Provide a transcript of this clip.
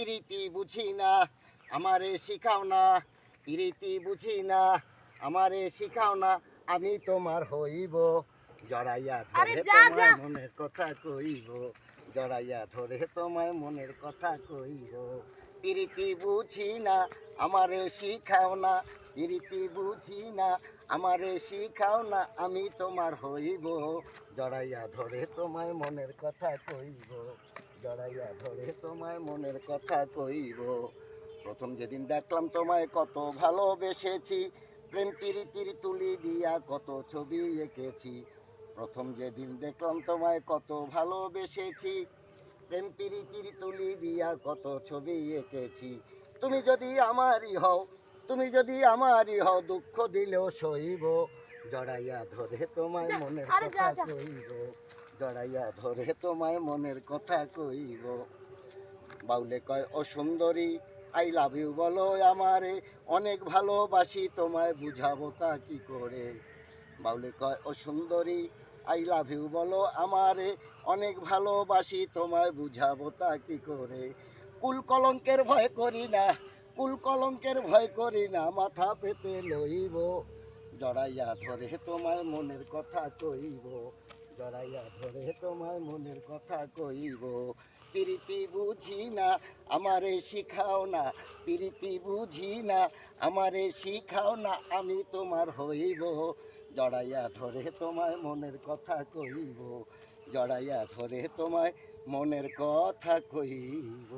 পিরিতি বুঝি না আমারে শিখাও না। পিরিতি বুঝি না আমারে শিখাও না আমি তোমার হইব। জড়াইয়া ধরে তোমার মনের কথা কইব। জড়াইয়া ধরে তোমায় মনের কথা কইব। পিরিতি বুঝি না আমারে শিখাও না। পিরিতি বুঝি না আমারে শিখাও না আমি তোমার হইব। জড়াইয়া ধরে তোমায় মনের কথা কইব। জড়াইয়া ধরে তোমায় মনের কথা কইব। প্রথম যেদিন দেখলাম তোমায় কত ভালোবেসেছি প্রেম প্রীতির তুলি দিয়া কত ছবি এঁকেছি। প্রথম যেদিন দেখলাম তোমায় কত ভালোবেসেছি প্রেম প্রীতির তুলি দিয়া কত ছবি এঁকেছি। তুমি যদি আমারই হও তুমি যদি আমারই হও দুঃখ দিলেও সইব। জড়াইয়া ধরে তোমায় যা, মনের কথা। কইব। জড়াইয়া ধরে তোমায় মনের কথা কইব। বাউলে কয়, ও সুন্দরী, আই লাভ ইউ বলো আমারে, অনেক ভালোবাসি তোমায়, বুঝাবো তা কি করে? বাউলে কয়, ও সুন্দরী, আই লাভ ইউ বলো আমারে, অনেক ভালোবাসি তোমায়, বুঝাবো তা কি করে? কুল কলঙ্কের ভয় করি না, কুল কলঙ্কের ভয় করি না, মাথা পেতে লইব। জড়াইয়া ধরে তোমায় মনের কথা কইব। জড়াইয়া ধরে তোমায় মনের কথা কইব। প্রীতি বুঝি না, আমারে শিখাও না। প্রীতি বুঝি না, আমারে শিখাও না, আমি তোমার হইব। জড়াইয়া ধরে তোমায় মনের কথা কইব। জড়াইয়া ধরে তোমায় মনের কথা কইব।